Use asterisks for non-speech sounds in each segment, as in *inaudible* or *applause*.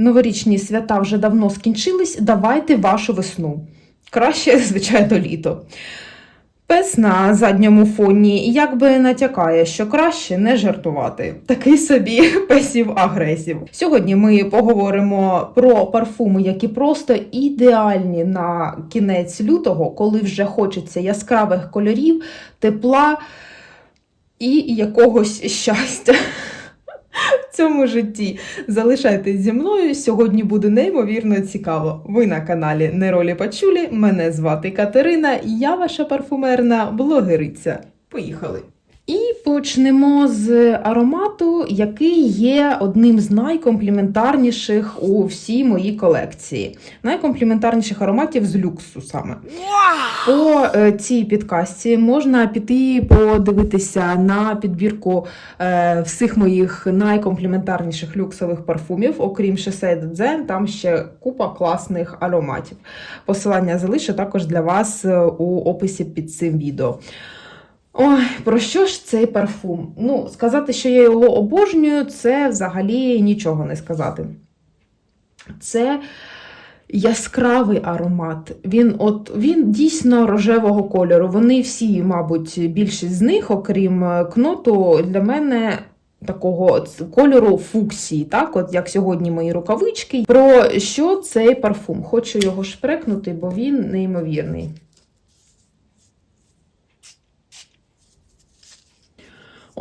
новорічні свята вже давно скінчились, давайте вашу весну. Краще, *laughs* звичайно, літо. Пес на задньому фоні якби натякає, що краще не жартувати. Такий собі *laughs* песів агресів. Сьогодні ми поговоримо про парфуми, які просто ідеальні на кінець лютого, коли вже хочеться яскравих кольорів, тепла і якогось щастя. В цьому житті залишайтесь зі мною. Сьогодні буде неймовірно цікаво. Ви на каналі Неролі Пачулі. Мене звати Катерина, я ваша парфумерна блогериця. Поїхали! І почнемо з аромату, який є одним з найкомпліментарніших у всій моїй колекції. Найкомпліментарніших ароматів з люксу саме. По е, цій підкасті можна піти подивитися на підбірку е, всіх моїх найкомпліментарніших люксових парфумів, окрім Chasset Zen, там ще купа класних ароматів. Посилання залишу також для вас е, у описі під цим відео. Ой, про що ж цей парфум? Ну, сказати, що я його обожнюю, це взагалі нічого не сказати. Це яскравий аромат. Він от він дійсно рожевого кольору. Вони всі, мабуть, більшість з них, окрім е, кноту, для мене. Такого кольору фуксії, так, от як сьогодні мої рукавички. Про що цей парфум? Хочу його шпрекнути, бо він неймовірний.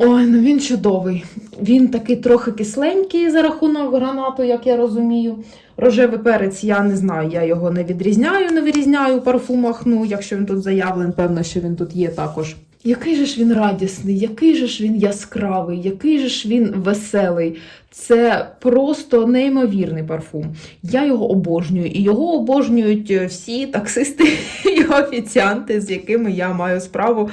Ой, ну він чудовий. Він такий трохи кисленький за рахунок гранату, як я розумію. Рожевий перець, я не знаю, я його не відрізняю, не вирізняю у парфумах. Ну, якщо він тут заявлений, певно, що він тут є також. Який же ж він радісний, який же ж він яскравий, який же ж він веселий. Це просто неймовірний парфум. Я його обожнюю, і його обожнюють е, всі таксисти *laughs* і офіціанти, з якими я маю справу,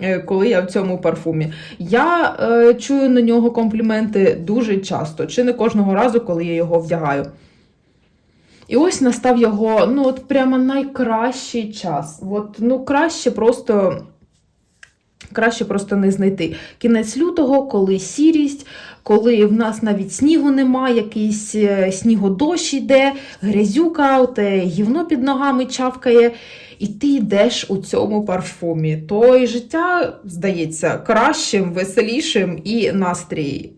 е, коли я в цьому парфумі. Я е, чую на нього компліменти дуже часто, чи не кожного разу, коли я його вдягаю. І ось настав його, ну, от прямо найкращий час. От, ну, краще просто. Краще просто не знайти. Кінець лютого, коли сірість, коли в нас навіть снігу немає, якийсь е, снігодощ йде, грязюка, те гівно під ногами чавкає, і ти йдеш у цьому парфумі. То і життя здається кращим, веселішим, і настрій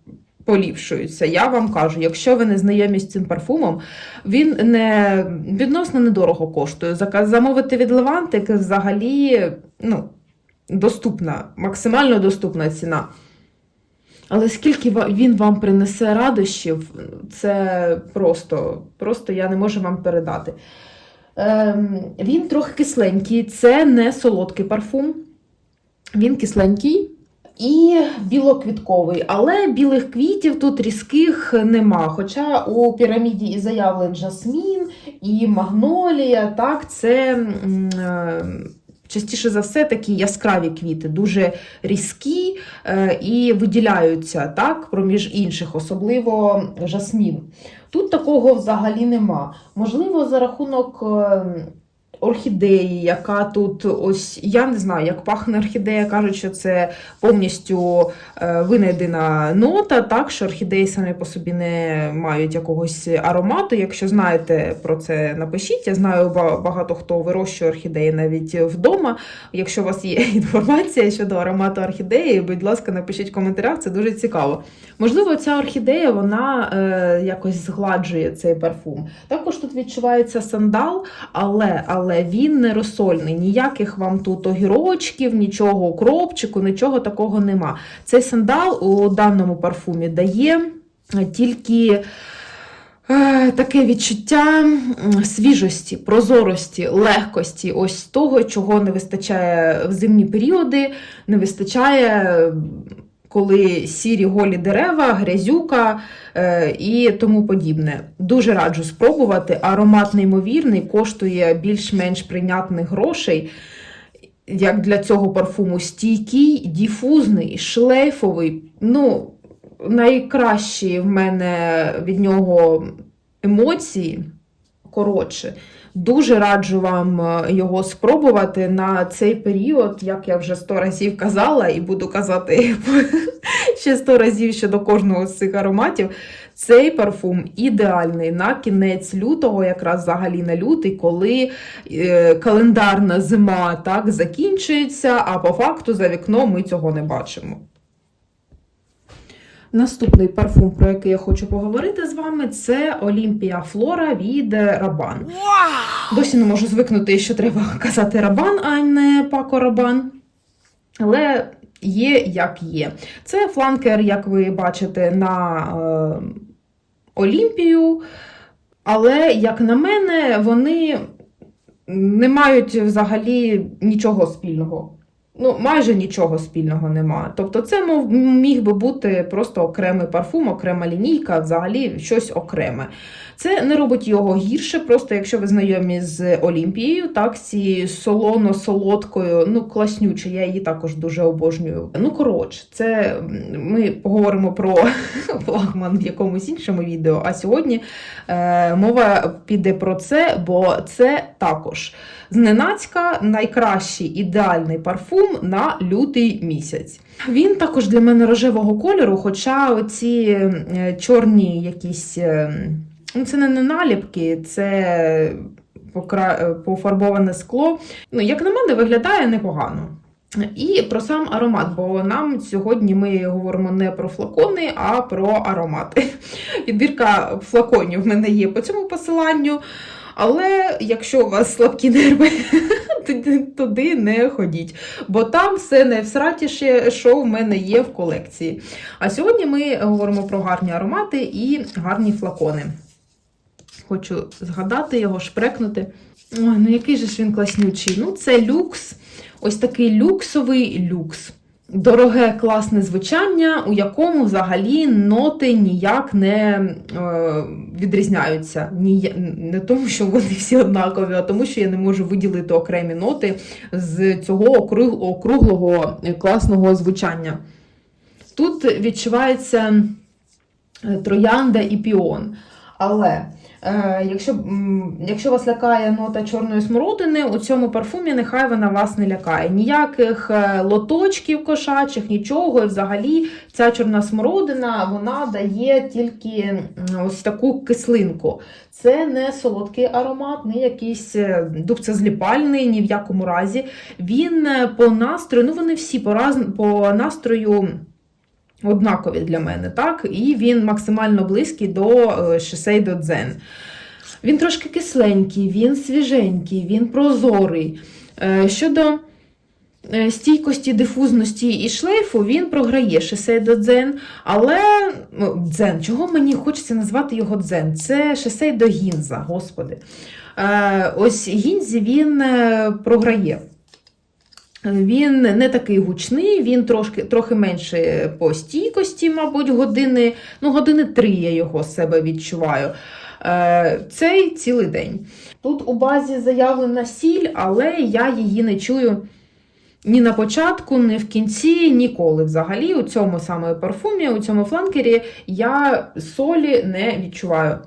поліпшується. Я вам кажу, якщо ви не знайомі з цим парфумом, він не відносно недорого коштує. Замовити від Левантик взагалі, ну доступна, максимально доступна ціна. Але скільки він вам принесе радощів, це просто, просто я не можу вам передати. Ем, він трохи кисленький, це не солодкий парфум. Він кисленький і білоквітковий, але білих квітів тут різких нема. Хоча у піраміді і заявлен жасмін, і магнолія, так, це. м, е, Частіше за все такі яскраві квіти, дуже різкі е, і виділяються так, проміж інших, особливо жасмін. Тут такого взагалі нема. Можливо, за рахунок е, орхідеї, яка тут ось, я не знаю, як пахне орхідея, кажуть, що це повністю е, винайдена нота, так, що орхідеї самі по собі не мають якогось аромату. Якщо знаєте про це, напишіть. Я знаю багато хто вирощує орхідеї навіть вдома. Якщо у вас є *laughs* інформація щодо аромату орхідеї, будь ласка, напишіть в коментарях, це дуже цікаво. Можливо, ця орхідея вона е, якось згладжує цей парфум. Також тут відчувається сандал, але, але він не розсольний. Ніяких вам тут огірочків, нічого укропчику, нічого такого нема. Цей сандал у даному парфумі дає тільки. Е, Таке відчуття свіжості, прозорості, легкості, ось того, чого не вистачає в зимні періоди, не вистачає, коли сірі голі дерева, грязюка е, і тому подібне. Дуже раджу спробувати. Аромат неймовірний, коштує більш-менш прийнятних грошей. Як для цього парфуму стійкий, діфузний, шлейфовий. Ну, найкращі в мене від нього емоції. Коротше, дуже раджу вам е, його спробувати на цей період, як я вже сто разів казала, і буду казати *laughs* ще сто разів щодо кожного з цих ароматів. Цей парфум ідеальний на кінець лютого, якраз взагалі на лютий, коли е, календарна зима так закінчується, а по факту за вікном ми цього не бачимо. Наступний парфум, про який я хочу поговорити з вами, це Олімпія Флора від Рабан. Досі не можу звикнути, що треба *laughs* казати Рабан, а не Пако Рабан. Але є як є. Це фланкер, як ви бачите, на е, Олімпію. Але, як на мене, вони не мають взагалі нічого спільного. Ну, майже нічого спільного немає. Тобто, це міг би бути просто окремий парфум, окрема лінійка, взагалі щось окреме. Це не робить його гірше, просто якщо ви знайомі з Олімпією, так, цією солоно-солодкою, ну, класнюче, я її також дуже обожнюю. Ну, коротше, це ми поговоримо про *laughs* флагман в якомусь іншому відео. А сьогодні е, мова піде про це, бо це також зненацька найкращий ідеальний парфум на лютий місяць. Він також для мене рожевого кольору, хоча оці е, чорні якісь. е, Ну, це не наліпки, це покра... пофарбоване скло. Ну, як на мене, виглядає непогано. І про сам аромат, бо нам сьогодні ми говоримо не про флакони, а про аромати. *laughs* Відбірка флаконів в мене є по цьому посиланню. Але якщо у вас слабкі нерви, *laughs* туди- не ходіть. Бо там все найвсратіше, що в мене є в колекції. А сьогодні ми говоримо про гарні аромати і гарні флакони. Хочу згадати його, шпрекнути. Ой, ну який же ж він класнючий. Ну, це люкс, ось такий люксовий люкс. Дороге, класне звучання, у якому взагалі ноти ніяк не е, відрізняються. Ні, не тому, що вони всі однакові, а тому, що я не можу виділити окремі ноти з цього округ, округлого е, класного звучання. Тут відчувається е, троянда і піон. Але якщо, якщо вас лякає нота чорної смородини, у цьому парфумі нехай вона вас не лякає. Ніяких е, лоточків кошачих, нічого. І взагалі ця чорна смородина вона дає тільки ось таку кислинку. Це не солодкий аромат, не якийсь е, дубцезліпальний, ні в якому разі. Він е, по настрою, ну вони всі по, раз, по настрою однакові для мене, так? І він максимально близький до е, Shiseido Zen. Він трошки кисленький, він свіженький, він прозорий. Е, Щодо е, стійкості, дифузності і шлейфу, він програє Shiseido Zen, але ну, Дзен, чого мені хочеться назвати його Дзен? Це Shiseido Гінза, господи. Ось Гінзі він програє. Він не такий гучний, він трошки, трохи менше по стійкості, мабуть, години, ну, години три я його себе відчуваю. Е, Цей цілий день. Тут у базі заявлена сіль, але я її не чую ні на початку, ні в кінці, ніколи. Взагалі, у цьому саме парфумі, у цьому фланкері я солі не відчуваю.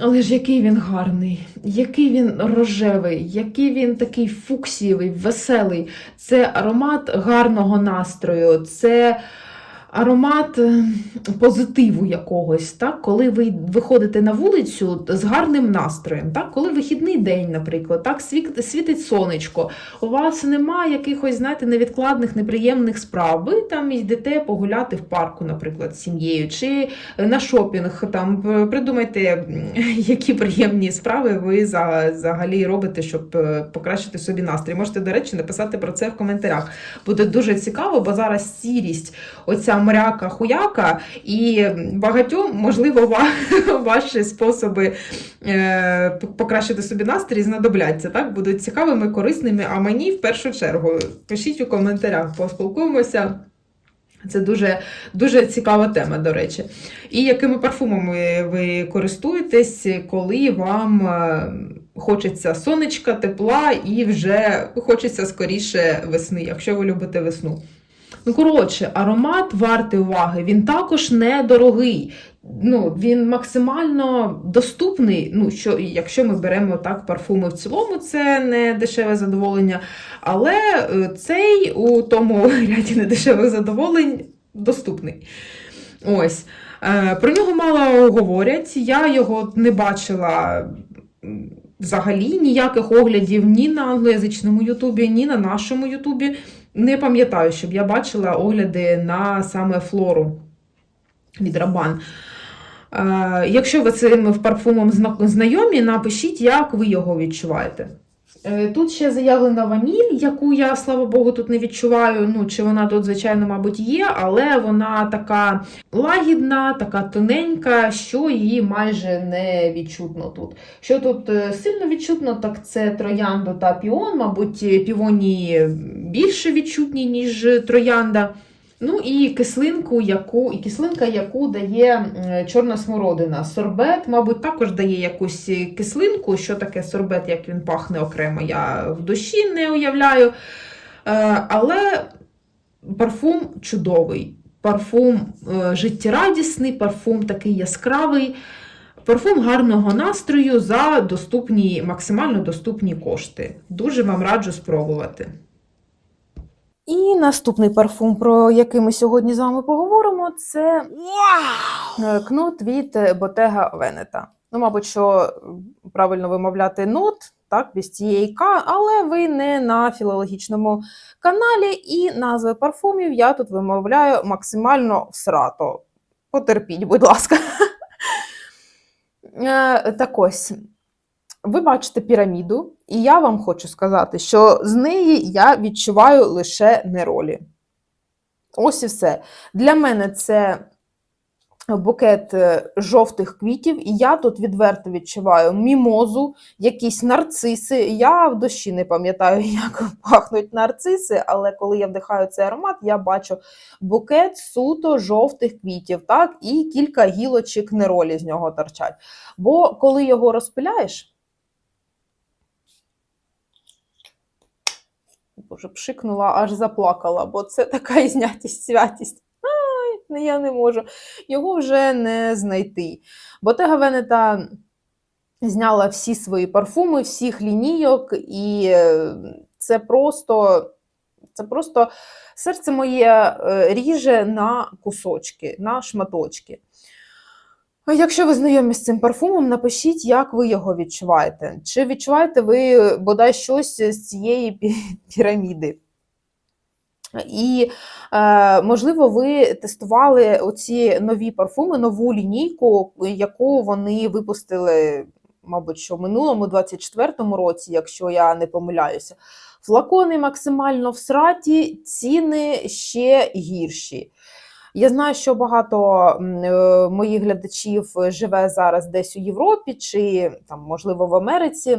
Але ж який він гарний, який він рожевий, який він такий фуксієвий, веселий. Це аромат гарного настрою, це аромат е, позитиву якогось, так? коли ви виходите на вулицю з гарним настроєм, так? коли вихідний день, наприклад, так? світить сонечко, у вас немає якихось, знаєте, невідкладних, неприємних справ. Ви там йдете погуляти в парку, наприклад, з сім'єю, чи на шопінг, там придумайте, *laughs* які приємні справи ви взагалі робите, щоб е, покращити собі настрій. Можете, до речі, написати про це в коментарях. Буде дуже цікаво, бо зараз сірість, оця мряка хуяка, і багатьом, можливо, *laughs* ваші способи е, покращити собі настрій знадобляться. Так? Будуть цікавими, корисними, а мені в першу чергу. Пишіть у коментарях, поспілкуємося. Це дуже, дуже цікава тема, до речі. І якими парфумами ви користуєтесь, коли вам е, хочеться сонечка, тепла і вже хочеться скоріше весни, якщо ви любите весну. Ну, коротше, аромат вартий уваги, він також недорогий. Ну, він максимально доступний. Ну, що, якщо ми беремо так парфуми в цілому, це не дешеве задоволення. Але е, цей у тому ряді недешевих задоволень доступний. Ось. Е, Про нього мало говорять. Я його не бачила взагалі ніяких оглядів ні на англоязичному Ютубі, ні на нашому Ютубі. Не пам'ятаю, щоб я бачила огляди на саме флору від Рабан. Е, Якщо ви цим парфумом знайомі, напишіть, як ви його відчуваєте. Е, Тут ще заявлена ваніль, яку я, слава Богу, тут не відчуваю. Ну, чи вона тут, звичайно, мабуть, є, але вона така лагідна, така тоненька, що її майже не відчутно тут. Що тут е, сильно відчутно, так це троянду та піон. Мабуть, півоні більше відчутні, ніж троянда. Ну і кислинку, яку, і кислинка, яку дає чорна смородина. Сорбет, мабуть, також дає якусь кислинку. Що таке сорбет, як він пахне окремо, я в душі не уявляю. Е, Але парфум чудовий. Парфум е, життєрадісний, парфум такий яскравий, парфум гарного настрою за доступні, максимально доступні кошти. Дуже вам раджу спробувати. І наступний парфум, про який ми сьогодні з вами поговоримо, це е, кнут від Bottega Veneta. Ну, мабуть, що правильно вимовляти нот, так, без цієї К, але ви не на філологічному каналі, і назви парфумів я тут вимовляю максимально всрато. Потерпіть, будь ласка. *laughs* Е, Так ось. Ви бачите піраміду, і я вам хочу сказати, що з неї я відчуваю лише неролі. Ось і все. Для мене це букет е, жовтих квітів, і я тут відверто відчуваю мімозу, якісь нарциси. Я в душі не пам'ятаю, *laughs* як пахнуть нарциси, але коли я вдихаю цей аромат, я бачу букет суто жовтих квітів, так, і кілька гілочок неролі з нього торчать. Бо коли його розпиляєш, Боже, пшикнула, аж заплакала, бо це така *laughs* ізнятість, святість. Ай, не, я не можу. Його вже не знайти. Bottega Veneta зняла всі свої парфуми, всіх лінійок, і е, це просто, це просто серце моє е, ріже на кусочки, на шматочки. А Якщо ви знайомі з цим парфумом, напишіть, як ви його відчуваєте. Чи відчуваєте ви бодай щось з цієї *laughs* піраміди? І, е, можливо, ви тестували оці нові парфуми, нову лінійку, яку вони випустили, мабуть, що в минулому 24-му році, якщо я не помиляюся. Флакони максимально всраті, ціни ще гірші. Я знаю, що багато е, моїх глядачів живе зараз десь у Європі чи там, можливо, в Америці,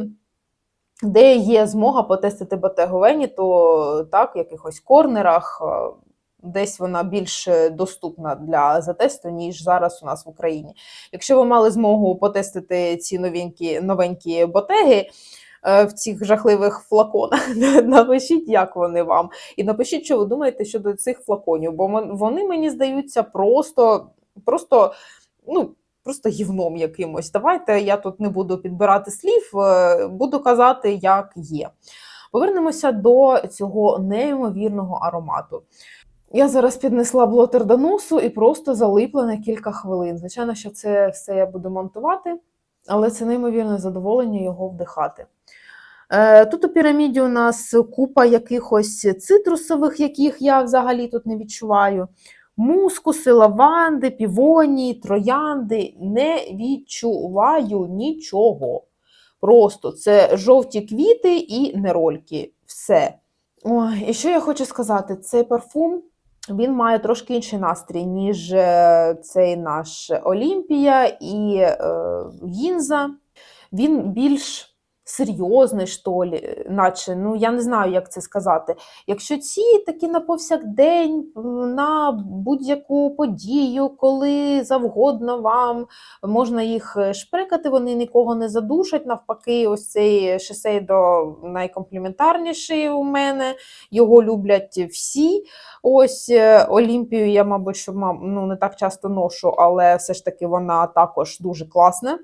де є змога потестити Bottega Veneta, так, в якихось корнерах, е, десь вона більш доступна для затесту, ніж зараз у нас в Україні. Якщо ви мали змогу потестити ці новенькі, новенькі ботеги, е, в цих жахливих флаконах. *laughs* Напишіть, як вони вам. І напишіть, що ви думаєте щодо цих флаконів, бо вони мені здаються просто, просто, ну, просто гівном якимось. Давайте я тут не буду підбирати слів, е, буду казати, як є. Повернемося до цього неймовірного аромату. Я зараз піднесла блотер до носу і просто залипла на кілька хвилин. Звичайно, що це все я буду монтувати, але це неймовірне задоволення його вдихати. Е, Тут у піраміді у нас купа якихось цитрусових, яких я взагалі тут не відчуваю. Мускуси, лаванди, півонії, троянди. Не відчуваю нічого. Просто це жовті квіти і нерольки. Все. Ой, і що я хочу сказати? Цей парфум він має трошки інший настрій, ніж е, цей наш Олімпія і е, Гінза. Він більш серйозний, що лі, наче, ну я не знаю, як це сказати. Якщо ці такі на повсякдень, на будь-яку подію, коли завгодно вам можна їх е, шприкати, вони нікого не задушать. Навпаки, ось цей шесейдо найкомпліментарніший у мене. Його люблять всі. Ось е, Олімпію я, мабуть, що ну, не так часто ношу, але все ж таки вона також дуже класна.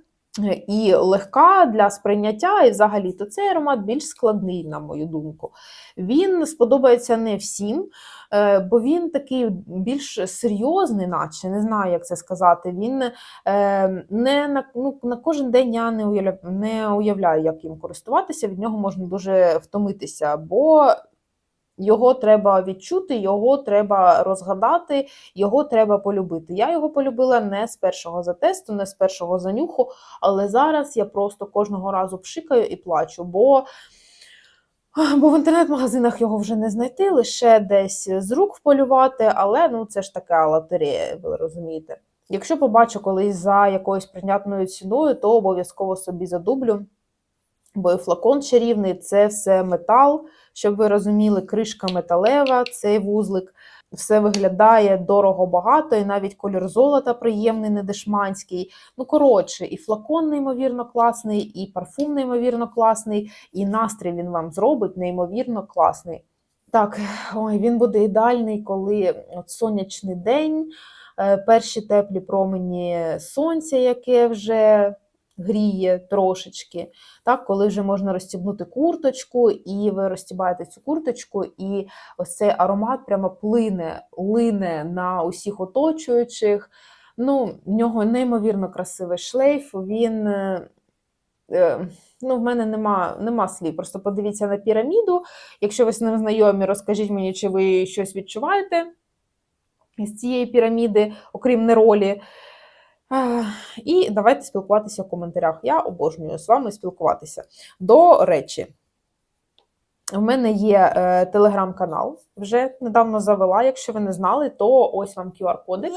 І легка для сприйняття, і взагалі то цей аромат більш складний, на мою думку. Він сподобається не всім, е, бо він такий більш серйозний, наче не знаю, як це сказати. Він е, не на, ну, на кожен день я не уявляю, не уявляю, як їм користуватися. Від нього можна дуже втомитися, бо його треба відчути, його треба розгадати, його треба полюбити. Я його полюбила не з першого затесту, не з першого занюху, але зараз я просто кожного разу пшикаю і плачу, бо. Бо в інтернет-магазинах його вже не знайти, лише десь з рук вполювати, але ну це ж така лотерея, ви розумієте. Якщо побачу колись за якоюсь прийнятною ціною, то обов'язково собі задублю. Бо і флакон чарівний це все метал, щоб ви розуміли, кришка металева, цей вузлик. Все виглядає дорого багато, і навіть колір золота приємний, не дешманський. Ну, коротше, і флакон неймовірно класний, і парфум неймовірно класний, і настрій він вам зробить неймовірно класний. Так, ой, він буде ідеальний, коли от сонячний день, е, перші теплі промені сонця, яке вже гріє трошечки. Так, коли вже можна розстібнути курточку, і ви розстібаєте цю курточку, і ось цей аромат прямо плине, лине на усіх оточуючих. Ну, в нього неймовірно красивий шлейф. Він. е, е, Ну, в мене нема, нема слів. Просто подивіться на піраміду. Якщо ви з ним знайомі, розкажіть мені, чи ви щось відчуваєте з цієї піраміди, окрім неролі. І давайте спілкуватися в коментарях. Я обожнюю з вами спілкуватися. До речі, в мене є е, телеграм-канал, вже недавно завела. Якщо ви не знали, то ось вам QR-коди.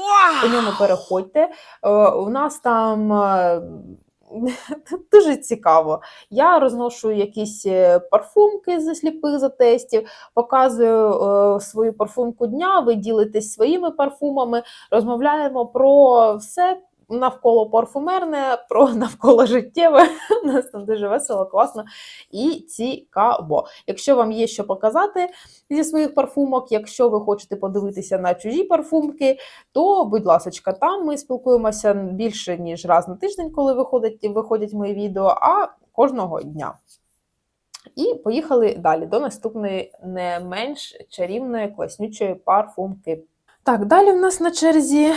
По ньому переходьте. Е, у нас там е, *laughs* дуже цікаво. Я розношу якісь е, парфумки зі сліпих затестів, показую е, свою парфумку дня, ви ділитесь своїми парфумами, розмовляємо про все. Навколо парфумерне, про *laughs* навколо життєве. У нас там дуже весело, класно і цікаво. Якщо вам є що показати зі своїх парфумок, якщо ви хочете подивитися на чужі парфумки, то, будь ласка, там ми спілкуємося більше, ніж раз на тиждень, коли виходять, виходять мої відео, а кожного дня. І поїхали далі до наступної не менш чарівної класнючої парфумки. Так, далі в нас на черзі е,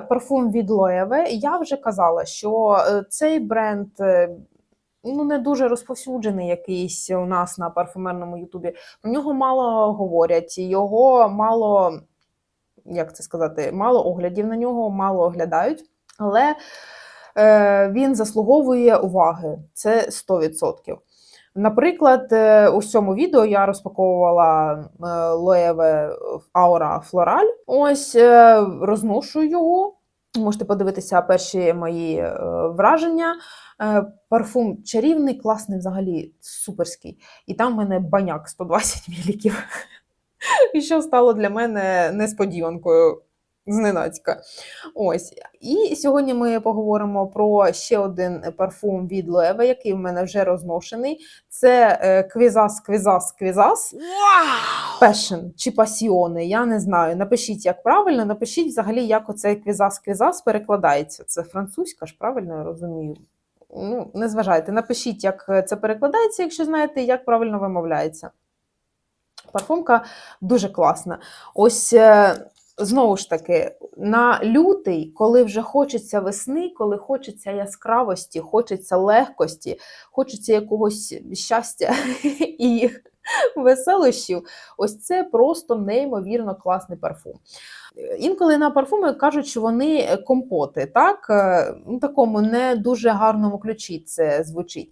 парфум від Loewe. Я вже казала, що е, цей бренд е, ну, не дуже розповсюджений якийсь у нас на парфумерному Ютубі. Про нього мало говорять, його мало, як це сказати, мало оглядів на нього, мало оглядають, але він заслуговує уваги. Це 100%. Наприклад, е, у цьому відео я розпаковувала е, Loewe Aura Floral. Ось е, розношу його. Можете подивитися перші мої е, враження. Е, Парфум чарівний, класний, взагалі суперський. І там в мене баняк 120 мл. *laughs* І що стало для мене несподіванкою зненацька. Ось. І сьогодні ми поговоримо про ще один парфум від Loewe, який в мене вже розношений. Це е, Квізас, Квізас, Квізас. Passion чи пасіони, я не знаю. Напишіть, як правильно, напишіть взагалі, як оцей квізас квізас перекладається. Це французька ж, правильно я розумію. Ну, не зважайте, напишіть, як це перекладається, якщо знаєте, як правильно вимовляється. Парфумка дуже класна. Ось е, знову ж таки, на лютий, коли вже хочеться весни, коли хочеться яскравості, хочеться легкості, хочеться якогось щастя *laughs* і веселощів, ось це просто неймовірно класний парфум. Інколи на парфуми кажуть, що вони компоти, так? Е, У такому не дуже гарному ключі це звучить.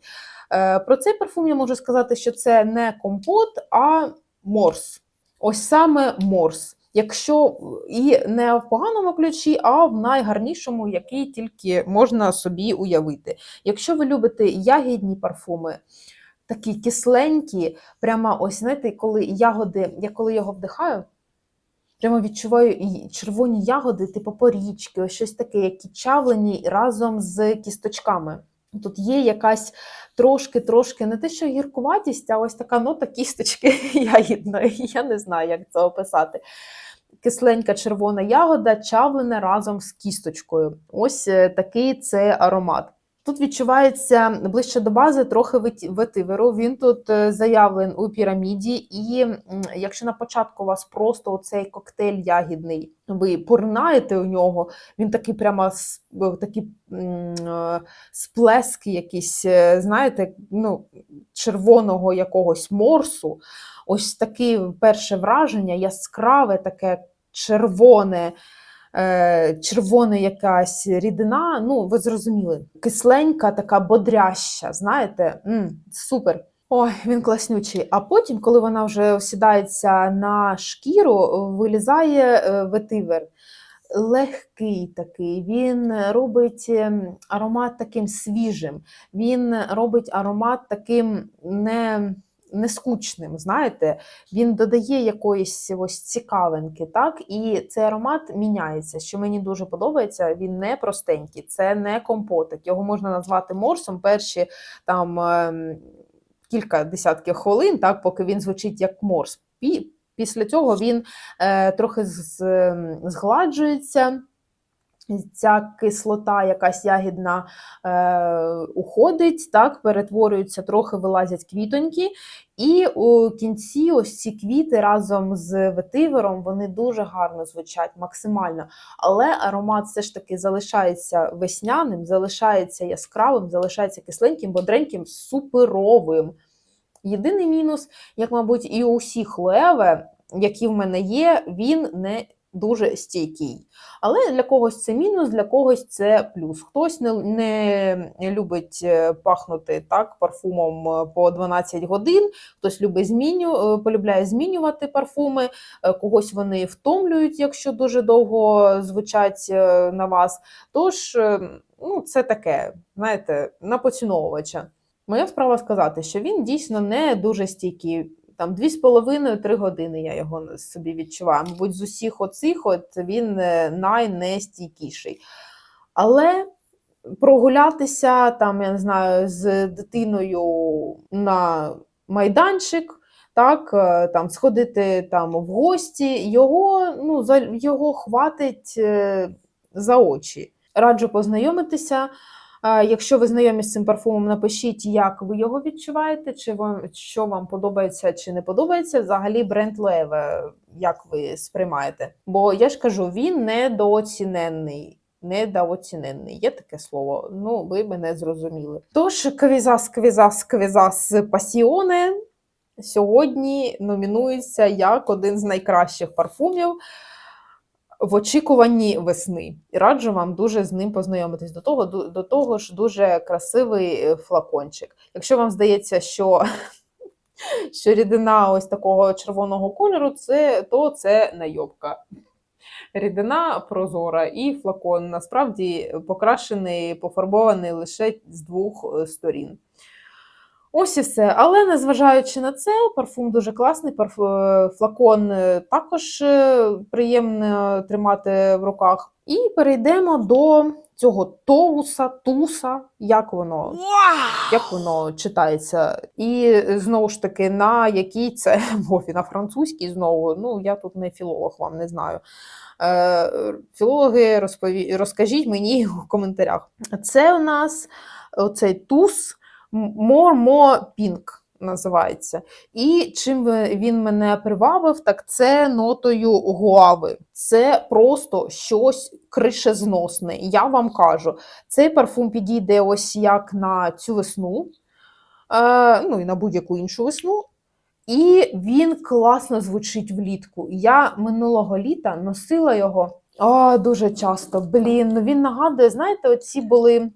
Е, Про цей парфум я можу сказати, що це не компот, а морс. Ось саме морс. Якщо і не в поганому ключі, а в найгарнішому, який тільки можна собі уявити. Якщо ви любите ягідні парфуми, такі кисленькі, прямо ось знаєте, коли ягоди, я коли його вдихаю, прямо відчуваю і червоні ягоди, типу порічки, ось щось таке, які чавлені разом з кісточками. Тут є якась трошки-трошки не те, що гіркуватість, а ось така нота кісточки *laughs* ягідної. Я не знаю, як це описати. Кисленька червона ягода, чавлена разом з кісточкою. Ось е, такий це аромат. Тут відчувається ближче до бази трохи ветиверу. Він тут е, заявлен у піраміді, і якщо на початку у вас просто оцей коктейль ягідний, ви поринаєте у нього, він такий прямо с- такі е, сплески, якісь, е, знаєте, ну, червоного якогось морсу. Ось таке перше враження, яскраве, таке червоне. Е, червона якась рідина, ну ви зрозуміли, кисленька, така бодряща, знаєте, м, супер. Ой, він класнючий. А потім, коли вона вже осідається на шкіру, вилізає е, ветивер. Легкий такий, він робить ем, аромат таким свіжим, він робить аромат таким не, не скучним, знаєте, він додає якоїсь ось цікавинки, так? І цей аромат міняється. Що мені дуже подобається, він не простенький, це не компотик. Його можна назвати морсом перші там ем, кілька десятків хвилин, так, поки він звучить як морс. Після цього він е, трохи з- з- згладжується. Ця кислота, якась ягідна е, уходить, так, перетворюється, трохи вилазять квітоньки, і у кінці ось ці квіти разом з ветивером вони дуже гарно звучать, максимально. Але аромат все ж таки залишається весняним, залишається яскравим, залишається кисленьким, бодреньким, суперовим. Єдиний мінус, як, мабуть, і у всіх леве, які в мене є, він не дуже стійкий. Але для когось це мінус, для когось це плюс. Хтось не, не любить е, пахнути так парфумом е, по 12 годин, хтось любить зміню, е, полюбляє змінювати парфуми, когось вони втомлюють, якщо дуже довго звучать на вас. Тож, ну, це таке, знаєте, на поціновувача. Моя справа сказати, що він дійсно не дуже стійкий. Там 2,5-3 години я його собі відчуваю. Мабуть, з усіх оцих от він е, найнестійкіший. Але прогулятися там, я не знаю, з дитиною на майданчик, так, е, там сходити там в гості, його, ну, за, його хватить е, за очі. Раджу познайомитися. Якщо ви знайомі з цим парфумом, напишіть, як ви його відчуваєте, чи вам що вам подобається чи не подобається. Взагалі бренд Леве, як ви сприймаєте? Бо я ж кажу, він недооціненний. Недооціненний, є таке слово. Ну, ви мене зрозуміли. Тож, квізас, квізас, квізас пасіоне сьогодні номінується як один з найкращих парфумів в очікуванні весни. І раджу вам дуже з ним познайомитись. До того, до, того ж, дуже красивий е, флакончик. Якщо вам здається, що, *laughs* що рідина ось такого червоного кольору, це, то це найобка. Рідина прозора і флакон насправді покрашений, пофарбований лише з двох е, сторін. Ось і все. Але незважаючи на це, парфум дуже класний. Парф... е, Флакон е, також е, приємно тримати в руках. І перейдемо до цього тоуса, туса, як воно, як воно читається. І знову ж таки, на якій це *laughs* мові, на французькій знову. Ну, я тут не філолог, вам не знаю. Філологи, розпові... розкажіть мені у коментарях. Це у нас оцей туз. More Pink називається. І чим він мене привабив, так це нотою гуави. Це просто щось кришезносне. Я вам кажу, цей парфум підійде ось як на цю весну, е, ну і на будь-яку іншу весну. І він класно звучить влітку. Я минулого літа носила його о, дуже часто. Блін, ну він нагадує, знаєте, оці були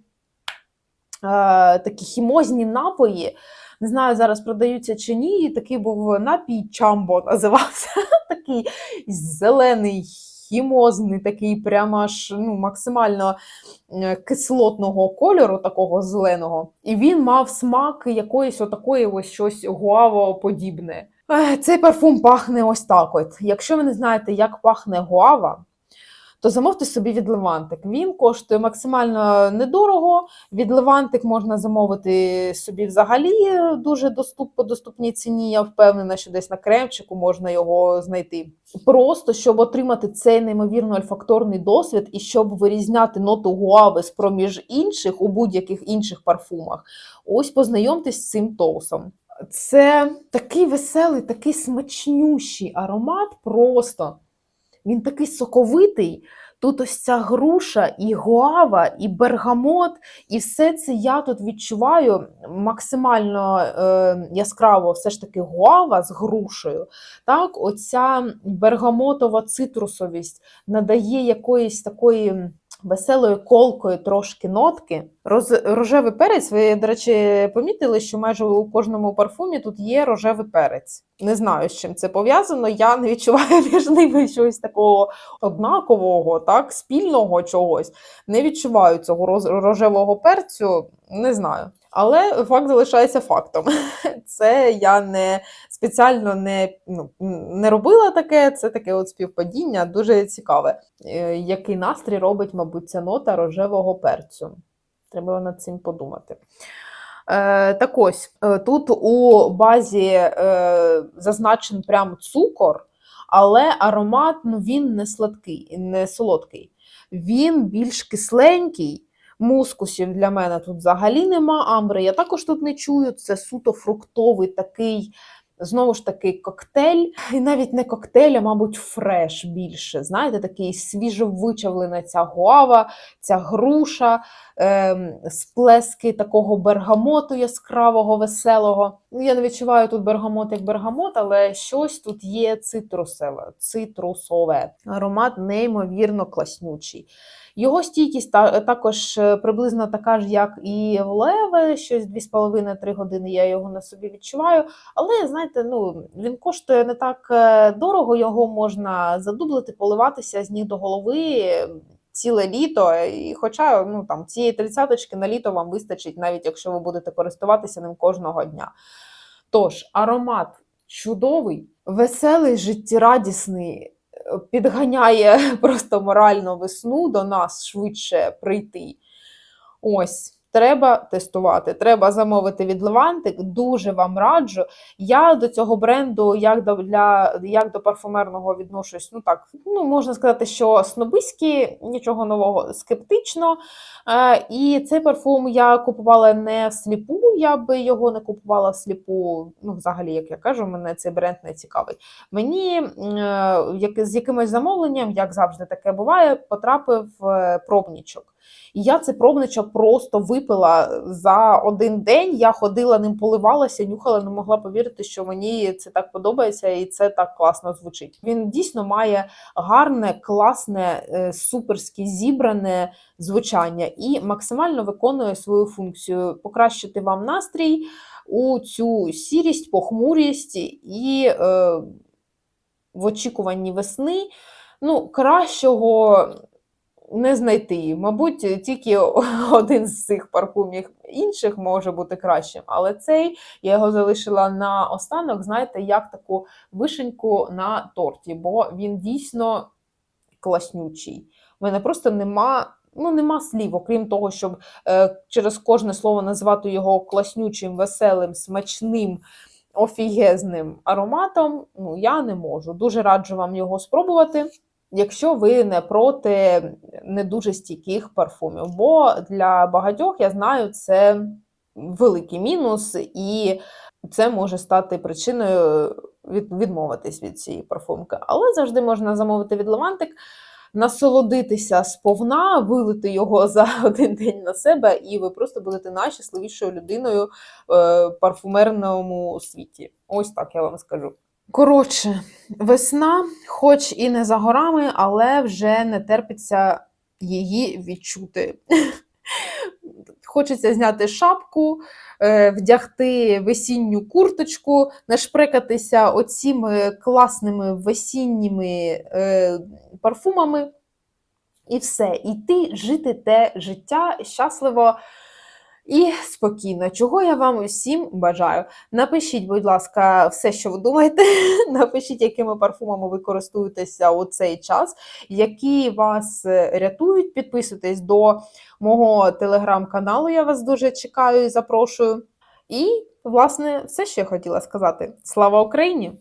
такі хімозні напої. Не знаю, зараз продаються чи ні. Такий був напій Чамбо називався. *laughs* такий зелений, хімозний, такий прямо аж ну, максимально е, кислотного кольору, такого зеленого. І він мав смак якоїсь отакої ось щось гуаво-подібне. Цей парфум пахне ось так. От. Якщо ви не знаєте, як пахне гуава, то замовте собі від Левантик. Він коштує максимально недорого. Від Левантик можна замовити собі взагалі дуже доступ, по доступній ціні. Я впевнена, що десь на кремчику можна його знайти. Просто щоб отримати цей неймовірно альфакторний досвід і щоб вирізняти ноту гуави з проміж інших у будь-яких інших парфумах. Ось познайомтесь з цим тоусом. Це такий веселий, такий смачнющий аромат. Просто він такий соковитий. Тут ось ця груша, і гуава, і бергамот, і все це я тут відчуваю максимально е, яскраво, все ж таки гуава з грушею. Так, оця бергамотова цитрусовість надає якоїсь такої веселої колкою трошки нотки. Роз, рожевий перець, ви, до речі, помітили, що майже у кожному парфумі тут є рожевий перець. Не знаю, з чим це пов'язано. Я не відчуваю *laughs* між ними чогось такого однакового, так, спільного чогось. Не відчуваю цього роз- рожевого перцю, не знаю. Але факт залишається фактом. *laughs* Це я не спеціально не, ну, не робила таке, це таке от співпадіння, дуже цікаве. Е, Який настрій робить, мабуть, ця нота рожевого перцю. Треба над цим подумати. Е, так ось, е, тут у базі зазначен прям цукор, але аромат ну, він не сладкий, не солодкий. Він більш кисленький. Мускусів для мене тут взагалі нема. Амбри я також тут не чую. Це суто фруктовий такий, знову ж таки, коктейль. І навіть не коктейль, а, мабуть, фреш більше. Знаєте, такий свіжовичавлена ця гуава, ця груша, ем, сплески такого бергамоту яскравого, веселого. Ну, я не відчуваю тут бергамот як бергамот, але щось тут є цитрусове, цитрусове. Аромат неймовірно класнючий. Його стійкість та, також е, приблизно така ж, як і в Леве, щось 2,5-3 години я його на собі відчуваю. Але знаєте, ну він коштує не так е, дорого, його можна задублити, поливатися з ніг до голови ціле літо. І хоча ну, там, цієї тридцяточки на літо вам вистачить, навіть якщо ви будете користуватися ним кожного дня. Тож, аромат чудовий, веселий, життєрадісний підганяє *laughs* просто моральну весну до нас швидше прийти. Ось. Треба тестувати, треба замовити від Левантик. Дуже вам раджу. Я до цього бренду, як до для як до парфумерного відношусь, ну так ну можна сказати, що снобиські, нічого нового, скептично. Е, І цей парфум я купувала не всліпу, я би його не купувала всліпу. Ну, взагалі, як я кажу, мене цей бренд не цікавить. Мені е, з якимось замовленням, як завжди таке буває, потрапив е, пробнічок. І я цей пробничок просто випила за один день. Я ходила ним, поливалася, нюхала, не могла повірити, що мені це так подобається і це так класно звучить. Він дійсно має гарне, класне, е, суперське зібране звучання і максимально виконує свою функцію покращити вам настрій у цю сірість, похмурість і е, в очікуванні весни. Ну, кращого не знайти. Мабуть, тільки *laughs* один з цих парфумів інших може бути кращим. Але цей я його залишила на останок, знаєте, як таку вишеньку на торті, бо він дійсно класнючий. У мене просто нема. Ну, нема слів, окрім того, щоб е, через кожне слово назвати його класнючим, веселим, смачним, офігезним ароматом. Ну, я не можу. Дуже раджу вам його спробувати якщо ви не проти не дуже стійких парфумів. Бо для багатьох, я знаю, це великий мінус, і це може стати причиною від, відмовитись від цієї парфумки. Але завжди можна замовити від Левантик. Насолодитися сповна, вилити його за *laughs* один день на себе, і ви просто будете найщасливішою людиною в е, парфумерному світі. Ось так я вам скажу. Коротше, весна, хоч і не за горами, але вже не терпиться її відчути. *laughs* Хочеться зняти шапку, е, вдягти весінню курточку, нашпрекатися оціми класними весінніми е, парфумами. І все. Іти жити те життя щасливо і спокійно, чого я вам усім бажаю. Напишіть, будь ласка, все, що ви думаєте. *laughs* Напишіть, якими парфумами ви користуєтеся у цей час, які вас е, рятують. Підписуйтесь до мого телеграм-каналу. Я вас дуже чекаю і запрошую. І, власне, все, що я хотіла сказати. Слава Україні!